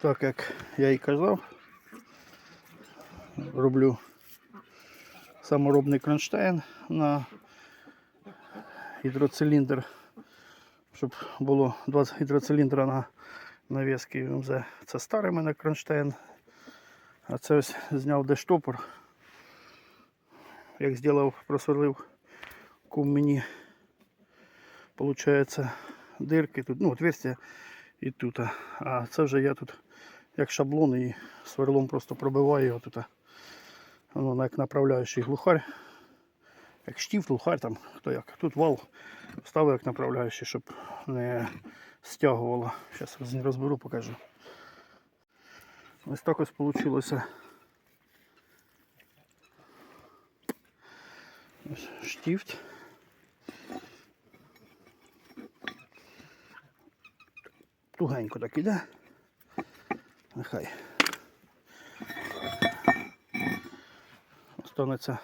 Так як я і казав, роблю саморобний кронштейн на гідроциліндр, щоб було два гідроциліндра на навіски МЗ. Це старий мене кронштейн. А це ось зняв де штопор. Як зробив, просверлив кум мені, виходить, дирки тут, ну, отверстия і тут. А це вже я тут як шаблон і сверлом просто пробиваю його тут. Воно як направляючий глухарь. Як штіфт, глухарь там, хто як. Тут вал ставив як направляючий, щоб не стягувало. Зараз розберу, покажу. Ось так ось вийшло. Штіфт. Тугенько так іде. Нехай. Останеться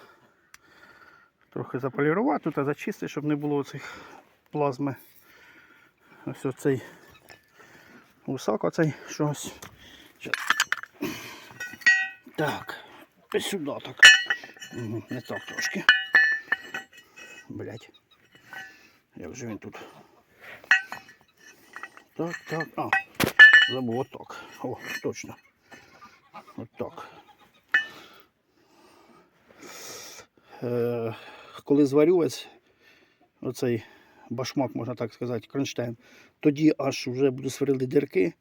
трохи заполірувати тут, зачистити, щоб не було цих плазми. Ось оцей усак оцей щось. Так, ось сюди так. Не так трошки. Блять. Як же він тут? Так, так. А, забув отак. О, точно. Отак. Е, коли зварю ось оцей башмак, можна так сказати, кронштейн, тоді аж вже буду сверлити дірки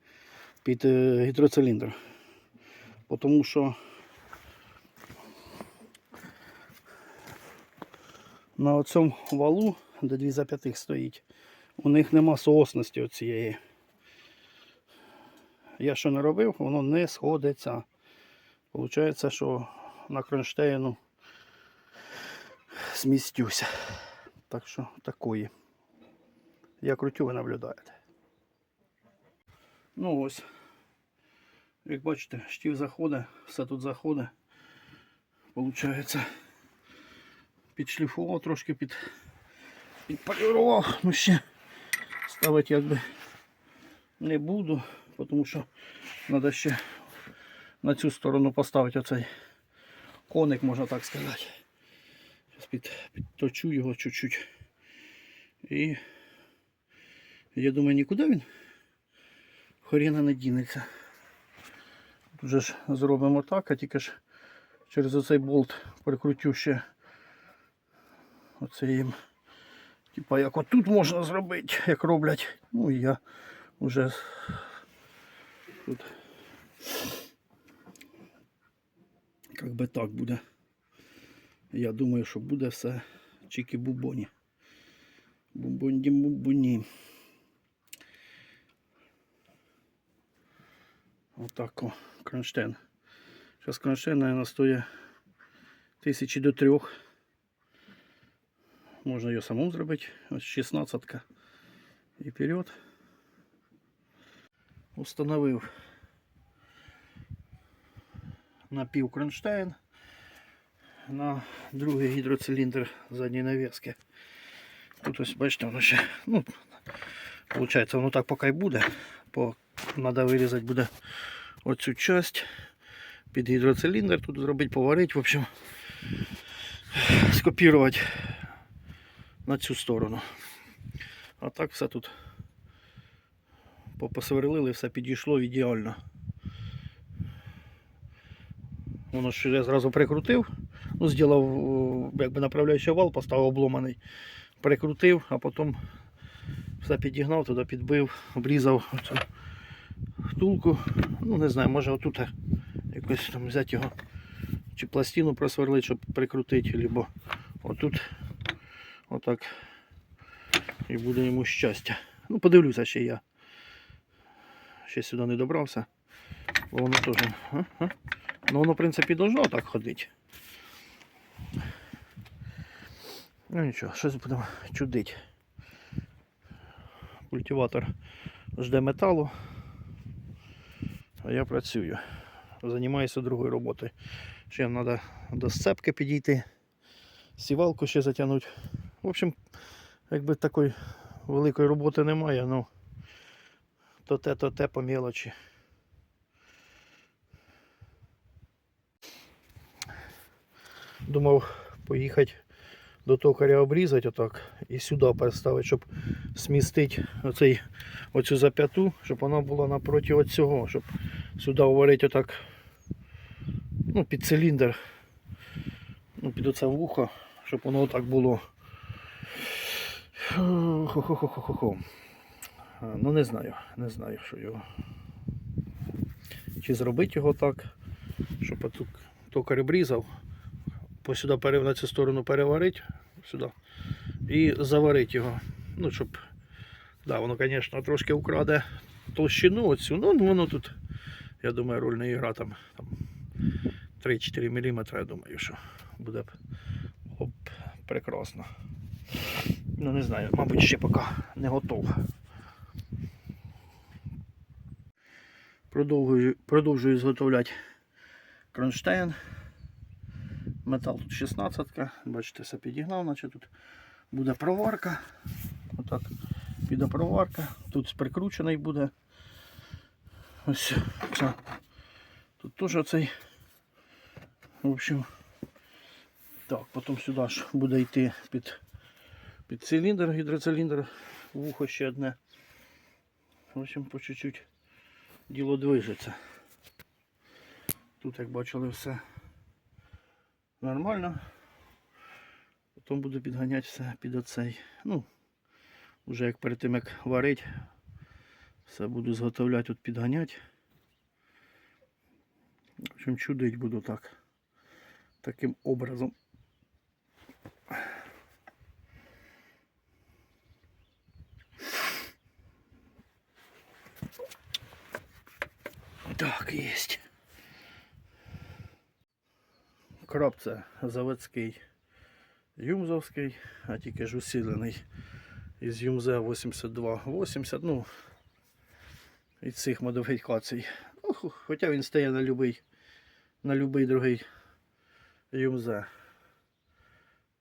під е, гідроциліндр. Тому що на цьому валу, де дві зап'ятих стоїть, у них нема соосності оцієї. Я що не робив, воно не сходиться. Получається, що на кронштейну змістюся. Так що такої. Я крутю, ви наблюдаєте. Ну ось. Як бачите, штів заходить, все тут заходить. Получається, підшліфував трошки під, підполірував, ну ще ставити якби не буду, тому що треба ще на цю сторону поставити оцей коник, можна так сказати. Зараз під, підточу його чуть-чуть. І я думаю, нікуди він хрена не дінеться. Тут же ж зробимо так, а тільки ж через оцей болт прикрутю ще оцей їм. Типа як отут можна зробити, як роблять. Ну і я вже тут як би так буде. Я думаю, що буде все чики-бубоні. Бубонді-бубоні. Отак о, кронштейн. Зараз кронштейн, наверное, стоїть тисячі до трьох. Можна його самому зробити. Ось 16 і вперед. Установив на пів кронштейн на другий гідроциліндр задньої навіски. Тут ось бачите, воно ще, ну, виходить, воно так поки й буде. По, треба вирізати буде оцю часть під гідроциліндр, тут зробити, поварити, в общем, скопірувати на цю сторону. А так все тут посверлили, все підійшло ідеально. Воно ж я зразу прикрутив, ну, зробив о, якби направляючий вал, поставив обломаний, прикрутив, а потім все підігнав, туди підбив, обрізав цю втулку. Ну не знаю, може отут якось там взяти його чи пластину просверлити, щоб прикрутити, або отут отак і буде йому щастя. Ну, подивлюся ще я. Ще сюди не добрався. Бо воно теж. А? А? Ну воно, в принципі, должно так ходити. Ну нічого, щось будемо чудити. Культиватор жде металу, а я працюю. Займаюся другою роботою. Ще треба до сцепки підійти, сівалку ще затягнути. В общем, якби такої великої роботи немає, ну то те, то те по мілочі. Думав поїхати до токаря обрізати отак і сюди переставити, щоб смістити оцей, оцю зап'яту, щоб вона була напроти цього, щоб сюди варити отак ну, під циліндр, ну, під оце вухо, щоб воно отак було. Хо-хо-хо-хо-хо. А, Ну не знаю, не знаю, що його. Чи зробити його так, щоб отут токар обрізав, по сюди на цю сторону переварити, сюди, і заварити його. Ну, щоб, да, воно, звісно, трошки украде толщину оцю, ну воно тут, я думаю, роль не ігра там, там 3-4 мм, я думаю, що буде б прекрасно. Ну не знаю, мабуть, ще поки не готов. Продовжую, продовжую зготовляти кронштейн. Метал тут 16 бачите, все підігнав, наче тут буде проварка. Отак піде проварка. Тут прикручений буде. Ось. Тут теж оцей. В общем. Так, потім сюди ж буде йти під, під циліндр, гідроциліндр, вухо ще одне. В общем, по чуть-чуть діло движеться. Тут, як бачили, все нормально. Потім буду підганяти все під оцей. Ну, вже як перед тим як варить, все буду зготовляти тут підганяти. В общем, чудить буду так. Таким образом. Так, есть. Краб це заводський юмзовський, а тільки ж усилений із Юмзе 8280. Ну, від цих модифікацій. Ну, хоча він стає на любий, на любий другий Юмзе.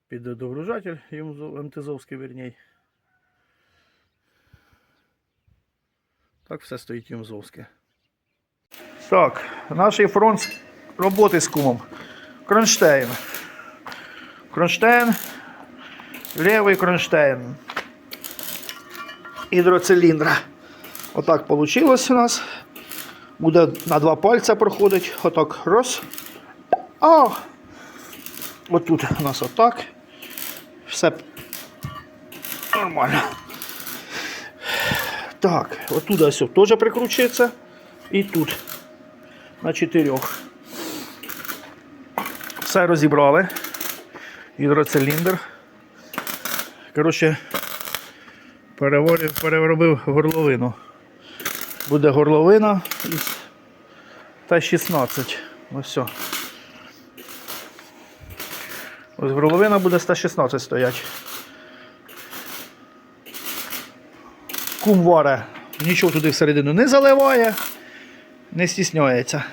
Під догружатель МТЗовський верней. Так все стоїть Юмзовське. Так, наш фронт роботи з кумом. Кронштейн. Кронштейн. Левий кронштейн. Гідроциліндра. Отак вийшло у нас. Буде на два пальця проходить. Отак. Раз. А! Отут у нас отак. Все нормально. Так, отуда все теж прикручується. І тут на чотирьох. Все розібрали. Гідроциліндр. Коротше, переворив, переробив горловину. Буде горловина із Т-16. Ось все. Ось горловина буде з Т-16 стоять. Кум варе нічого туди всередину не заливає, не стісняється.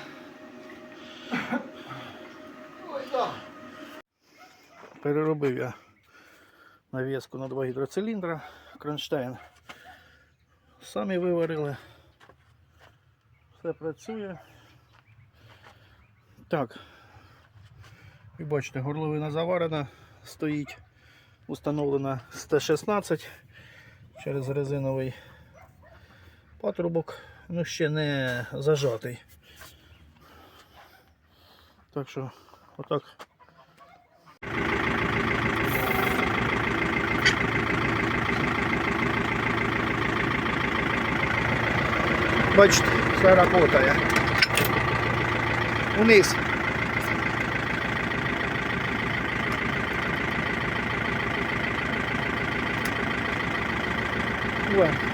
Переробив я навіску на два гідроциліндра, кронштейн. Самі виварили. Все працює. Так. Ви бачите, горловина заварена, стоїть, установлена з Т-16 через резиновий патрубок, ну ще не зажатий. Так що, отак. Бачите, все работає. Униз. Уе.